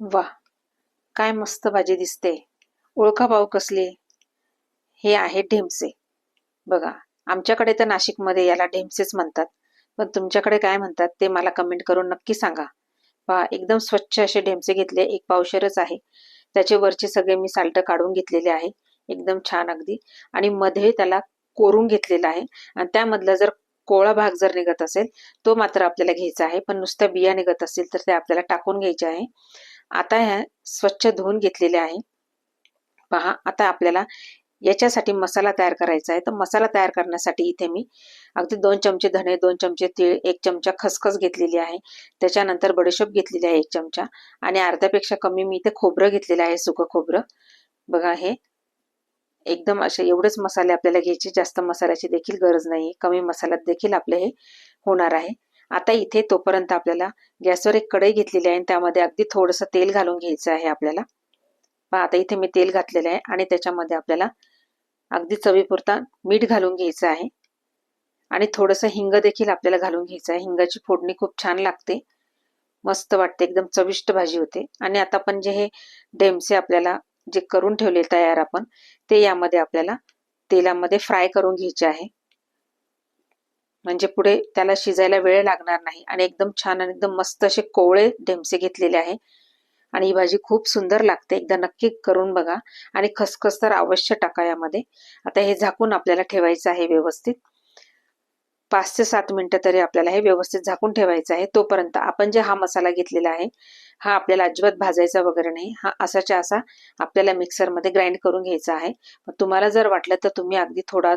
वा काय मस्त भाजी दिसते. ओळखा भाऊ कसली. हे आहे ढेमसे. बघा आमच्याकडे तर नाशिकमध्ये याला ढेमसेच म्हणतात. पण तुमच्याकडे काय म्हणतात ते मला कमेंट करून नक्की सांगा. पहा एकदम स्वच्छ असे ढेमसे घेतले एक पावशेरच आहे. त्याचे वरचे सगळे मी साल्ट काढून घेतलेले आहे एकदम छान अगदी. आणि मध्ये त्याला कोरून घेतलेला आहे. आणि त्यामधला जर कोळा भाग जर निघत असेल तो मात्र आपल्याला घ्यायचा आहे. पण नुसत्या बिया निघत असेल तर ते आपल्याला टाकून घ्यायचे आहे. आता ह्या स्वच्छ धुवून घेतलेले आहे. पहा आता आपल्याला याच्यासाठी मसाला तयार करायचा आहे. तर मसाला तयार करण्यासाठी इथे मी अगदी दोन चमचे धणे दोन चमचे तीळ एक चमचा खसखस घेतलेली आहे. त्याच्यानंतर बडीशोप घेतलेली आहे एक चमचा आणि अर्ध्यापेक्षा कमी मी इथे खोबरं घेतलेलं आहे सुकं खोबरं. बघा हे एकदम असे एवढेच मसाले आपल्याला घ्यायचे जास्त मसाल्याची देखील गरज नाही कमी मसाल्यात देखील आपले हे होणार आहे. आता इथे तोपर्यंत आपल्याला गॅसवर एक कढई घेतलेली आहे आणि त्यामध्ये अगदी थोडंसं तेल घालून घ्यायचं आहे आपल्याला. आता इथे मी तेल घातलेलं आहे आणि त्याच्यामध्ये आपल्याला अगदी चवीपुरता मीठ घालून घ्यायचं आहे. आणि थोडंसं हिंग देखील आपल्याला घालून घ्यायचं आहे. हिंगाची फोडणी खूप छान लागते. मस्त वाटते एकदम चविष्ट भाजी होते. आणि आता पण जे हे डेमसे आपल्याला जे करून ठेवले तयार आपण ते यामध्ये आपल्याला तेलामध्ये फ्राय करून घ्यायचे आहे. म्हणजे पुढे त्याला शिजायला वेळ लागणार नाही. आणि एकदम छान आणि एकदम मस्त असे कोवळे ढेमसे घेतलेले आहे. आणि ही भाजी खूप सुंदर लागते. एकदा नक्की करून बघा. आणि खसखस तर अवश्य टाका यामध्ये. आता हे झाकून आपल्याला ठेवायचं आहे व्यवस्थित. पाच ते सात मिनिटं तरी आपल्याला हे व्यवस्थित झाकून ठेवायचं आहे. तोपर्यंत आपण जे हा मसाला घेतलेला आहे हा आपल्याला अजिबात भाजायचा वगैरे नाही. हा असाच्या असा आपल्याला मिक्सरमध्ये ग्राइंड करून घ्यायचा आहे. तुम्हाला जर वाटलं तर तुम्ही अगदी थोडा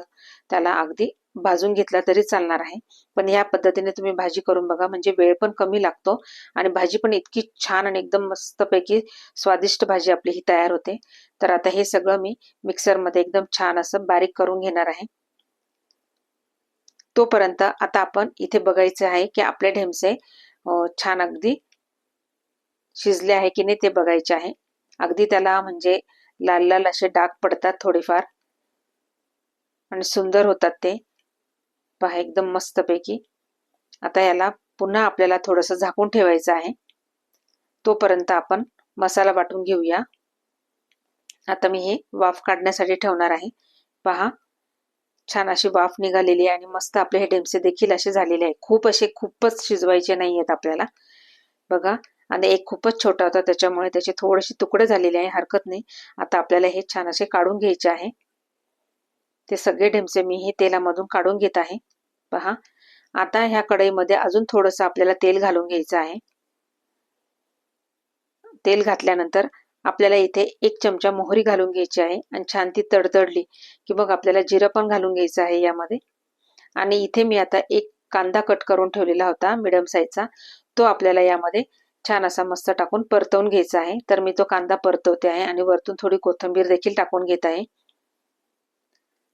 त्याला अगदी भाजून घेतला तरी चालणार आहे. पण या पद्धतीने तुम्ही भाजी करून बघा म्हणजे वेळ पण कमी लागतो आणि भाजी पण इतकी छान आणि एकदम मस्तपैकी स्वादिष्ट भाजी आपली ही तयार होते. तर आता हे सगळं मी मिक्सरमध्ये एकदम छान असं बारीक करून घेणार आहे. तोपर्यंत आता आपण इथे बघायचं आहे की आपले ढेमसे छान अगदी शिजले आहे की नाही ते बघायचे आहे. अगदी त्याला म्हणजे लाल लाल असे डाग पडतात थोडेफार आणि सुंदर होतात ते. पहा एकदम मस्तपैकी. आता याला पुन्हा आपल्याला थोडंसं झाकून ठेवायचं आहे. तोपर्यंत आपण मसाला वाटून घेऊया. आता मी हे वाफ काढण्यासाठी ठेवणार आहे. पहा छान अशी वाफ निघालेली आहे आणि मस्त आपले हे डेमसे देखील असे झालेले आहे. खूप असे खूपच शिजवायचे नाही आहेत आपल्याला. बघा आणि एक खूपच छोटा होता त्याच्यामुळे त्याचे थोडेसे तुकडे झालेले आहे हरकत नाही. आता आपल्याला हे छान असे काढून घ्यायचे आहे. ते सगळे ढेमसे मी हे तेलामधून काढून घेत आहे. पहा. आता ह्या कढईमध्ये अजून थोडस आपल्याला तेल घालून घ्यायचं आहे. तेल घातल्यानंतर आपल्याला इथे एक चमचा मोहरी घालून घ्यायची आहे आणि छान ती तडतडली की मग आपल्याला जिरं पण घालून घ्यायचं आहे यामध्ये. आणि इथे मी आता एक कांदा कट करून ठेवलेला होता मिडियम साईजचा तो आपल्याला यामध्ये छान असा मस्त टाकून परतवून घ्यायचा आहे. तर मी तो कांदा परतवते आहे आणि वरतून थोडी कोथिंबीर देखील टाकून घेत आहे.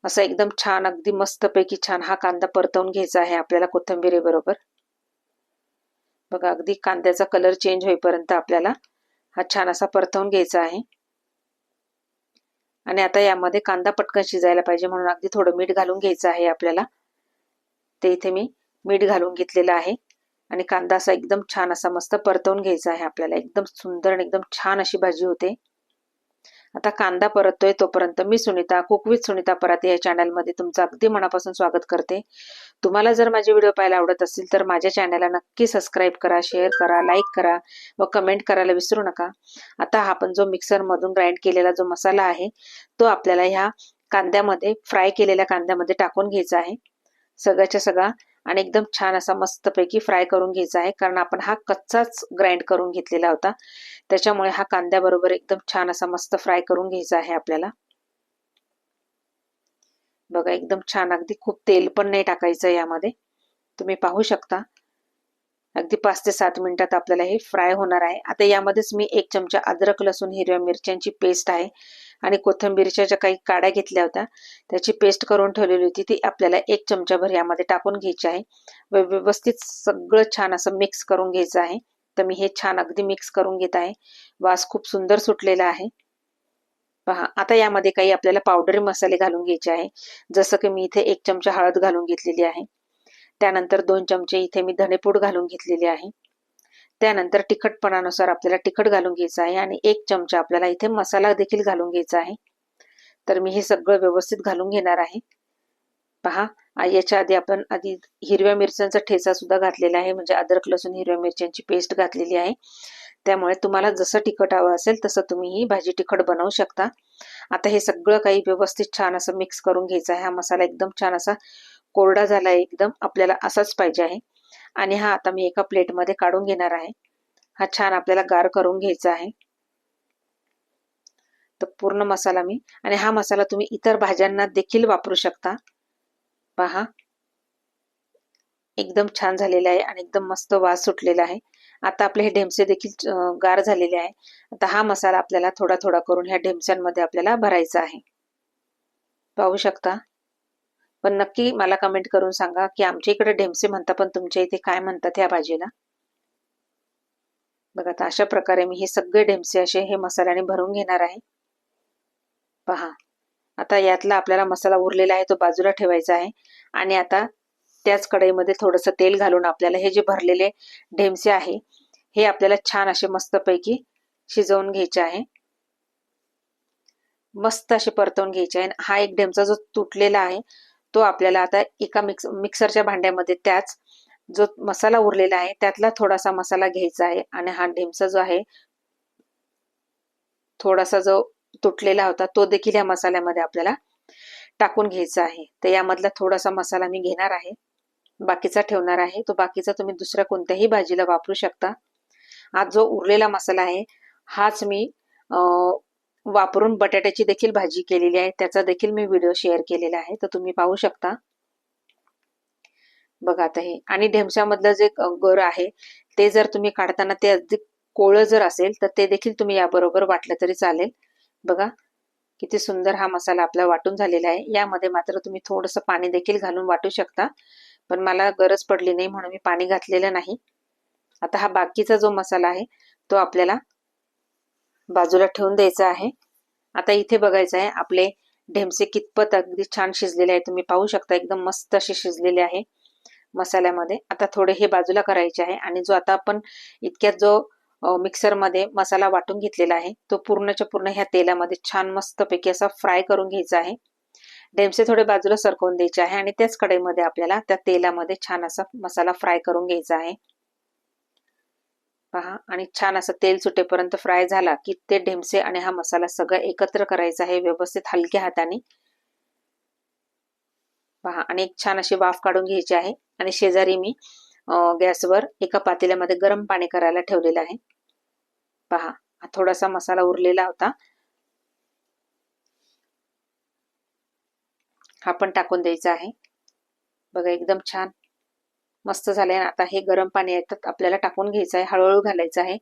असं एकदम छान अगदी मस्तपैकी छान हा कांदा परतवून घ्यायचा आहे आपल्याला कोथिंबिरी बरोबर बघा अगदी कांद्याचा कलर चेंज होईपर्यंत आपल्याला हा छान असा परतवून घ्यायचा आहे. आणि आता यामध्ये कांदा पटकन शिजायला पाहिजे म्हणून अगदी थोडं मीठ घालून घ्यायचं आहे आपल्याला. ते इथे मी मीठ घालून घेतलेलं आहे. आणि कांदा असा एकदम छान असा मस्त परतवून घ्यायचा आहे आपल्याला. एकदम सुंदर आणि एकदम छान अशी भाजी होते. आता कांदा परततोय तोपर्यंत मी सुनीता कुकविथ सुनीता पराते या चॅनलमध्ये तुमचं अगदी मनापासून स्वागत करते. तुम्हाला जर माझे व्हिडिओ पाहायला आवडत असतील तर माझ्या चॅनलला नक्की सबस्क्राईब करा शेअर करा लाईक करा व कमेंट करायला विसरू नका. आता हा आपण जो मिक्सरमधून ग्राइंड केलेला जो मसाला आहे तो आपल्याला ह्या कांद्यामध्ये फ्राय केलेल्या कांद्यामध्ये टाकून घ्यायचा आहे. सगळ्याच्या सगळा आणि एकदम छान असा मस्तपैकी फ्राय करून घ्यायचा आहे. कारण आपण हा कच्चाच ग्राइंड करून घेतलेला होता. त्याच्यामुळे हा कांद्याबरोबर एकदम छान असा मस्त फ्राय करून घ्यायचा आहे आपल्याला. बघा एकदम छान अगदी खूप तेल पण नाही टाकायचं यामध्ये. तुम्ही पाहू शकता. अगदी पाच ते सात मिनिटात आपल्याला हे फ्राय होणार आहे. आता यामध्येच मी एक चमचा अद्रक लसूण हिरव्या मिरच्यांची पेस्ट आहे. आणि कोथिंबीरच्या ज्या काही काड्या घेतल्या होत्या त्याची पेस्ट करून ठेवलेली होती. ती आपल्याला एक चमचाभर यामध्ये टाकून घ्यायची आहे. व व्यवस्थित सगळं छान असं मिक्स करून घ्यायचं आहे. तर मी हे छान अगदी मिक्स करून घेत आहे. वास खूप सुंदर सुटलेला आहे. पहा आता यामध्ये काही आपल्याला पावडरी मसाले घालून घ्यायचे आहे. जसं की मी इथे एक चमचा हळद घालून घेतलेली आहे. त्यानंतर दोन चमचे इथे मी धणेपूड घालून घेतलेली आहे. त्यानंतर तिखटपणानुसार आपल्याला तिखट घालून घ्यायचं आहे आणि एक चमचा आपल्याला इथे मसाला देखील घालून घ्यायचा आहे. तर मी हे सगळं व्यवस्थित घालून घेणार आहे. पहा याच्या आधी आपण आधी हिरव्या मिरच्यांचा ठेचा सुद्धा घातलेला आहे म्हणजे अद्रक लसूण हिरव्या मिरच्यांची पेस्ट घातलेली आहे. त्यामुळे तुम्हाला जसं तिखट हवं असेल तसं तुम्ही ही भाजी तिखट बनवू शकता. आता हे सगळं काही व्यवस्थित छान असं मिक्स करून घ्यायचं आहे. हा मसाला एकदम छान असा कोरडा झाला आहे एकदम. आपल्याला असाच पाहिजे आहे. आणि हा आता मी एका प्लेटमध्ये काढून घेणार आहे. हा छान आपल्याला गार करून घ्यायचा आहे. तर पूर्ण मसाला मी आणि हा मसाला तुम्ही इतर भाज्यांना देखील वापरू शकता. पहा. एकदम छान झालेला आहे आणि एकदम मस्त वास सुटलेला आहे. आता आपले हे ढेमसे देखील गार झालेले आहे. आता हा मसाला आपल्याला थोडा थोडा करून ह्या ढेमस्यांमध्ये आपल्याला भरायचा आहे. पाहू शकता? पण नक्की मला कमेंट करून सांगा की आमच्या इकडे ढेमसे म्हणता पण तुमच्या इथे काय म्हणतात ह्या भाजीला? बघा आता अशा प्रकारे मी हे सगळे ढेमसे असे हे मसाल्याने भरून घेणार आहे. पहा आता यातला आपल्याला मसाला उरलेला आहे तो बाजूला ठेवायचा आहे. आणि आता त्याच कढईमध्ये थोडंसं तेल घालून आपल्याला हे जे भरलेले ढेमसे आहे हे आपल्याला छान असे मस्तपैकी शिजवून घ्यायचे आहे. मस्त असे परतवून घ्यायचे आहे. हा एक ढेमचा जो तुटलेला आहे तो आपल्याला आता एका मिक्स मिक्सरच्या भांड्यामध्ये त्याच जो मसाला उरलेला आहे त्यातला थोडासा मसाला घ्यायचा आहे आणि हा ढेमसा जो आहे थोडासा जो तुटलेला होता तो देखील या मसाल्यामध्ये आपल्याला टाकून घ्यायचा आहे. तर यामधला थोडासा मसाला मी घेणार आहे. बाकीचा ठेवणार आहे. तो बाकीचा तुम्ही दुसऱ्या कोणत्याही भाजीला वापरू शकता. आज जो उरलेला मसाला आहे हाच मी वापरून बटाट्याची देखील भाजी केलेली आहे. त्याचा देखील मी व्हिडिओ शेअर केलेला आहे. तर तुम्ही पाहू शकता. बघा आता हे. आणि ढेमशामधलं जे गर आहे ते जर तुम्ही काढताना ते अगदी कोळं जर असेल तर ते देखील तुम्ही याबरोबर वाटलं तरी चालेल. बघा किती सुंदर हा मसाला आपला वाटून झालेला आहे. यामध्ये मात्र तुम्ही थोडंसं पाणी देखील घालून वाटू शकता. पण मला गरज पडली नाही म्हणून मी पाणी घातलेलं नाही. आता हा बाकीचा जो मसाला आहे तो आपल्याला बाजूला ठेवून द्यायचा आहे. आता इथे बघायचं आहे आपले ढेमसे कितपत अगदी छान शिजलेले आहे तुम्ही पाहू शकता एकदम मस्त असे शिजलेले आहे मसाल्यामध्ये. आता थोडे हे बाजूला करायचे आहे आणि जो आता आपण इतक्यात जो मिक्सरमध्ये मसाला वाटून घेतलेला आहे तो पूर्णच्या पूर्ण ह्या तेलामध्ये छान मस्तपैकी असा फ्राय करून घ्यायचा आहे. डेमसे थोडे बाजूला सरकवून द्यायचे आहे आणि त्याच कढईमध्ये आपल्याला त्या तेलामध्ये छान असा मसाला फ्राय करून घ्यायचा आहे. पहा. आणि छान असं तेल सुटेपर्यंत फ्राय झाला की ते ढेमसे आणि हा मसाला सगळं एकत्र करायचा आहे व्यवस्थित हलक्या हाताने. पहा. आणि एक छान अशी वाफ काढून घ्यायची आहे. आणि शेजारी मी गॅसवर एका पातेल्यामध्ये गरम पाणी करायला ठेवलेलं आहे. पहा. थोडासा मसाला उरलेला होता. हा पण टाकून द्यायचा आहे. बघा एकदम छान. मस्त झालंय आता हे गरम पाणी येतात आपल्याला टाकून घ्यायचं आहे हळूहळू घालायचं आहे.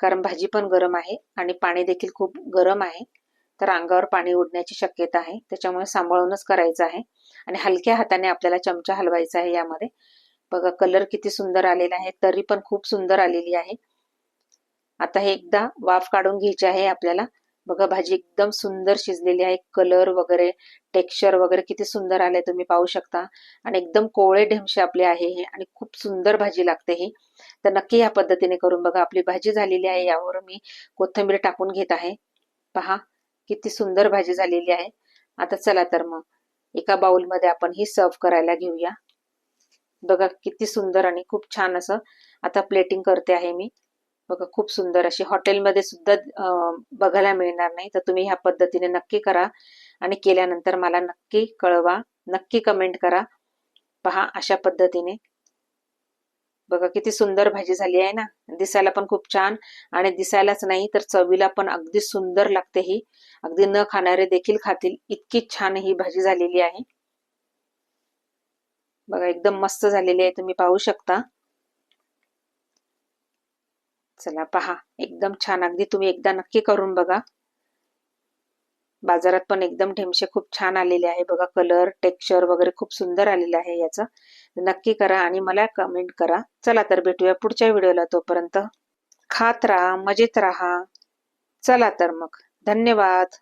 कारण भाजी पण गरम आहे आणि पाणी देखील खूप गरम आहे. तर अंगावर पाणी उडण्याची शक्यता आहे. त्याच्यामुळे सांभाळूनच करायचं आहे. आणि हलक्या हाताने आपल्याला चमचा हलवायचा आहे यामध्ये. बघा कलर किती सुंदर आलेला आहे. तरी पण खूप सुंदर आलेली आहे. आता हे एकदा वाफ काढून घ्यायची आहे आपल्याला. बघा भाजी एकदम सुंदर शिजलेली आहे. कलर वगैरे टेक्स्चर वगैरे किती सुंदर आले तुम्ही पाहू शकता. आणि एकदम कोवळे ढेमशे आपले आहे हे आणि खूप सुंदर भाजी लागते ही. तर नक्की या पद्धतीने करून बघा. आपली भाजी झालेली आहे. यावर मी कोथिंबीर टाकून घेत आहे. पहा किती सुंदर भाजी झालेली आहे. आता चला तर मग एका बाउलमध्ये आपण ही सर्व करायला घेऊया. बघा किती सुंदर आणि खूप छान असं आता प्लेटिंग करते आहे मी. बघा खूप सुंदर अशी हॉटेलमध्ये सुद्धा बघायला मिळणार नाही. तर तुम्ही ह्या पद्धतीने नक्की करा आणि केल्यानंतर मला नक्की कळवा नक्की कमेंट करा. पहा अशा पद्धतीने. बघा किती सुंदर भाजी झाली आहे ना. दिसायला पण खूप छान आणि दिसायलाच नाही तर चवीला पण अगदी सुंदर लागते ही. अगदी न खाणारे देखील खातील. इतकी छान ही भाजी झालेली आहे. बघा एकदम मस्त झालेली आहे तुम्ही पाहू शकता. चला पहा. एकदम छान. अगदी तुम्ही एकदा नक्की करून बघा. बाजारात पण एकदम ढेमशे खूप छान आलेले आहे. बघा कलर टेक्स्चर वगैरे खूप सुंदर आलेलं आहे याचं. नक्की करा आणि मला कमेंट करा. चला तर भेटूया पुढच्या व्हिडिओला तोपर्यंत. खात राहा मजेत राहा. चला तर मग. धन्यवाद.